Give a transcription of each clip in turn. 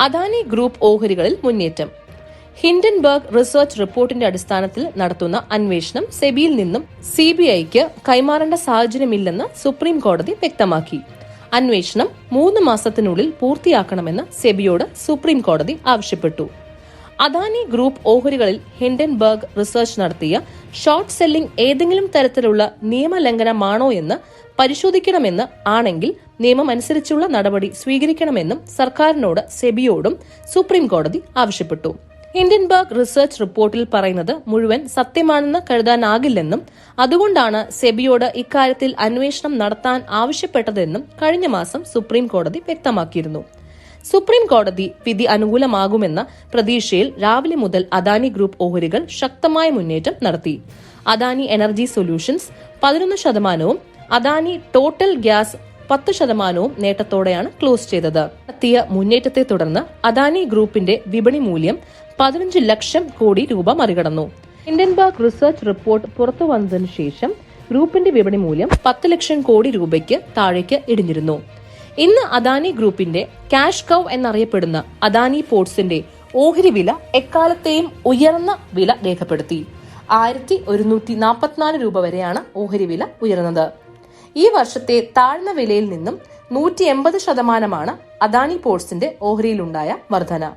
Adani group ഓഹരികളിൽ മുന്നേറ്റം. Hindenburg research റിപ്പോർട്ടിന്റെ അടിസ്ഥാനത്തിൽ നടത്തുന്ന അന്വേഷണം സെബിയിൽ നിന്നും സി ബി ഐക്ക് കൈമാറേണ്ട സാഹചര്യമില്ലെന്ന് സുപ്രീം കോടതി വ്യക്തമാക്കി. അന്വേഷണം മൂന്ന് മാസത്തിനുള്ളിൽ പൂർത്തിയാക്കണമെന്ന് സെബിയോട് സുപ്രീം കോടതി ആവശ്യപ്പെട്ടു. അദാനി ഗ്രൂപ്പ് ഓഹരികളിൽ ഹിൻഡൻബർഗ് റിസർച്ച് നടത്തിയ ഷോർട്ട് സെല്ലിംഗ് ഏതെങ്കിലും തരത്തിലുള്ള നിയമലംഘനമാണോ എന്ന് പരിശോധിക്കണമെന്ന് ആണെങ്കിൽ നിയമം അനുസരിച്ചുള്ള നടപടി സ്വീകരിക്കണമെന്നും സർക്കാരിനോട് സെബിയോടും സുപ്രീം കോടതി ആവശ്യപ്പെട്ടു. ഹിൻഡൻബർഗ് റിസർച്ച് റിപ്പോർട്ടിൽ പറയുന്നത് മുഴുവൻ സത്യമാണെന്ന് കരുതാനാകില്ലെന്നും അതുകൊണ്ടാണ് സെബിയോട് ഇക്കാര്യത്തിൽ അന്വേഷണം നടത്താൻ ആവശ്യപ്പെട്ടതെന്നും കഴിഞ്ഞ മാസം സുപ്രീം കോടതി വ്യക്തമാക്കിയിരുന്നു. സുപ്രീം കോടതി വിധി അനുകൂലമാകുമെന്ന പ്രതീക്ഷയിൽ രാവിലെ മുതൽ അദാനി ഗ്രൂപ്പ് ഓഹരികൾ ശക്തമായ മുന്നേറ്റം നടത്തി. അദാനി എനർജി സൊല്യൂഷൻസ് പതിനൊന്ന് ശതമാനവും അദാനി ടോട്ടൽ ഗ്യാസ് പത്ത് ശതമാനവും നേട്ടത്തോടെയാണ് ക്ലോസ് ചെയ്തത്. എത്തിയ മുന്നേറ്റത്തെ തുടർന്ന് അദാനി ഗ്രൂപ്പിന്റെ വിപണി മൂല്യം പതിനഞ്ച് ലക്ഷം കോടി രൂപ മറികടന്നു. ഹിൻഡൻബർഗ് റിസർച്ച് റിപ്പോർട്ട് പുറത്തു വന്നതിനു ശേഷം ഗ്രൂപ്പിന്റെ വിപണി മൂല്യം പത്ത് ലക്ഷം കോടി രൂപയ്ക്ക് താഴേക്ക് ഇടിഞ്ഞിരുന്നു. ഇന്ന് അദാനി ഗ്രൂപ്പിന്റെ ക്യാഷ് കൗ എന്നറിയപ്പെടുന്ന അദാനി പോർട്സിന്റെ ഓഹരി വില എക്കാലത്തെയും ഉയർന്ന വില രേഖപ്പെടുത്തി. ആയിരത്തി ഒരുന്നൂറ്റി നാൽപ്പത്തിനാല് രൂപ വരെയാണ് ഓഹരി വില ഉയർന്നത്. ഈ വർഷത്തെ താഴ്ന്ന വിലയിൽ നിന്നും നൂറ്റി എൺപത് ശതമാനമാണ് അദാനി പോർട്സിന്റെ ഓഹരിയിലുണ്ടായ വർധന.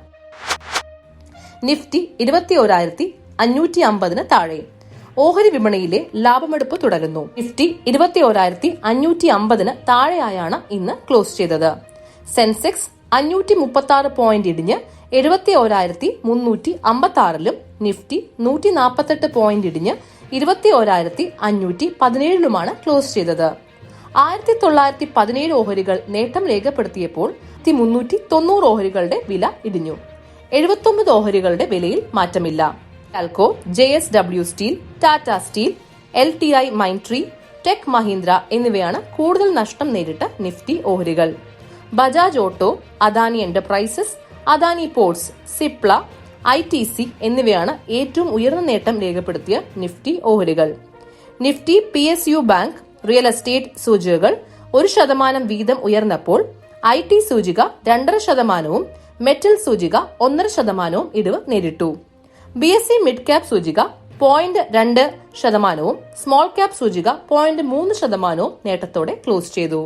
നിഫ്റ്റി ഇരുപത്തി ഓരായിരത്തി അഞ്ഞൂറ്റി അമ്പതിന് താഴെ. ഓഹരി വിപണിയിലെ ലാഭമെടുപ്പ് തുടരുന്നു. നിഫ്റ്റി ഇരുപത്തി ഓരായിരത്തി അഞ്ഞൂറ്റി അമ്പതിന് താഴെയായാണ് ഇന്ന് ക്ലോസ് ചെയ്തത്. സെൻസെക്സ് അഞ്ഞൂറ്റി മുപ്പത്തി ആറ് പോയിന്റ് ഇടിഞ്ഞ് എഴുപത്തി ഓരായിരത്തി മുന്നൂറ്റി അമ്പത്തി ആറിലും നിഫ്റ്റി നൂറ്റി നാൽപ്പത്തെട്ട് പോയിന്റ് ഇടിഞ്ഞ് ഇരുപത്തി ഓരായിരത്തി അഞ്ഞൂറ്റി പതിനേഴിലുമാണ് ക്ലോസ് ചെയ്തത്. ആയിരത്തി തൊള്ളായിരത്തി പതിനേഴ് ഓഹരികൾ നേട്ടം രേഖപ്പെടുത്തിയപ്പോൾ മുന്നൂറ്റി തൊണ്ണൂറ് ഓഹരികളുടെ വില ഇടിഞ്ഞു. എഴുപത്തൊമ്പത് ഓഹരികളുടെ വിലയിൽ മാറ്റമില്ല. ടാൽകോ J S W steel Tata steel L T I Mindtree tech Mahindra എന്നിവയാണ് കൂടുതൽ നഷ്ടം നേരിട്ട നിഫ്റ്റി ഓഹരികൾ. Bajaj auto Adani enterprises Adani ports Cipla I T C എന്നിവയാണ് ഏറ്റവും ഉയർന്ന നേട്ടം രേഖപ്പെടുത്തിയ നിഫ്റ്റി ഓഹരികൾ. Nifty P S U bank real estate സൂചികകൾ ഒരു ശതമാനം വീതം ഉയർന്നപ്പോൾ ഐ ടി സൂചിക രണ്ടര ശതമാനവും മെറ്റൽ സൂചിക ഒന്നര ശതമാനവും ഇടിവ് നേരിട്ടു. B S C mid cap സൂചിക പോയിന്റ് രണ്ട് ശതമാനവും സ്മോൾ ക്യാപ് സൂചിക പോയിന്റ് മൂന്ന് ശതമാനവും നേട്ടത്തോടെ ക്ലോസ് ചെയ്തു.